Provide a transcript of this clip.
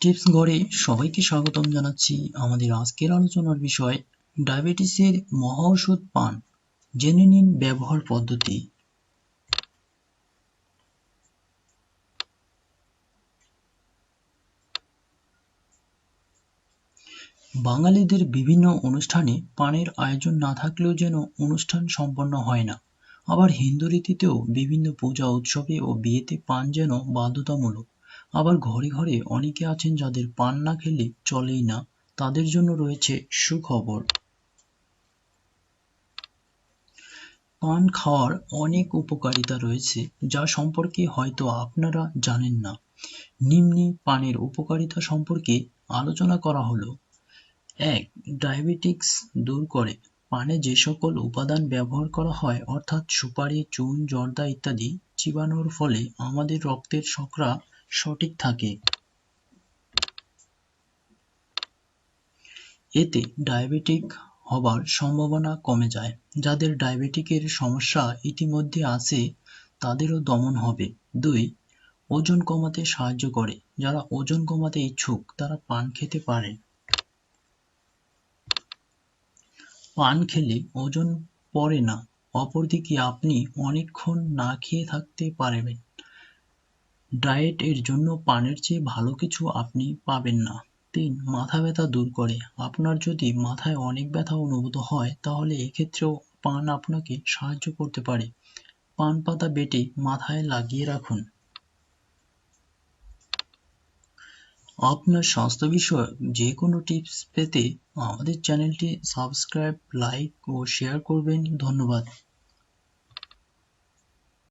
Tips ঘরে সবাইকে স্বাগতম জানাচ্ছি আমাদের আজকের আলোচনার বিষয় ডায়াবেটিসের ওষুধ পান। জেনে নিন ব্যবহার পদ্ধতি। বাঙালিদের বিভিন্ন অনুষ্ঠানে পানের আয়োজন না থাকলেও যেন অনুষ্ঠান সম্পন্ন হয় না। আবার হিন্দু রীতিতেও বিভিন্ন পূজা, উৎসবে ও বিয়েতে পান যেন বাধ্যতামূলক। আবার ঘরে ঘরে অনেকে আছেন যাদের পান না খেলে চলেই না, তাদের জন্য রয়েছে সুখবর। পান খাওয়ার অনেক উপকারিতা রয়েছে, যা সম্পর্কে হয়তো আপনারা জানেন না। নিম্নে পানের উপকারিতা সম্পর্কে আলোচনা করা হলো। এক, ডায়াবেটিক্স দূর করে। পানে যে সকল উপাদান ব্যবহার করা হয়, অর্থাৎ সুপারি, চুন, জর্দা ইত্যাদি, চিবানোর ফলে আমাদের রক্তের শর্করা সঠিক থাকে। এতে ডায়াবেটিক হবার সম্ভাবনা কমে যায়। যাদের ডায়াবেটিকের সমস্যা ইতিমধ্যে আছে, তাদেরও দমন হবে। দুই, ওজন কমাতে সাহায্য করে। যারা ওজন কমাতে ইচ্ছুক, তারা পান খেতে পারে। পান খেলে ওজন পড়ে না। অপরদিকে আপনি অনেকক্ষণ না খেয়ে থাকতে পারবেন। ডায়েট এর জন্য পানের চেয়ে ভালো কিছু আপনি পাবেন না। তিন, মাথা ব্যথা দূর করে। আপনার যদি মাথায় অনেক ব্যথা অনুভূত হয়, তাহলে এক্ষেত্রেও পান আপনাকে সাহায্য করতে পারে। পান পাতা বেটে মাথায় লাগিয়ে রাখুন। আপনার স্বাস্থ্য বিষয়ক যে কোনো টিপস পেতে আমাদের চ্যানেলটি সাবস্ক্রাইব, লাইক ও শেয়ার করবেন। ধন্যবাদ।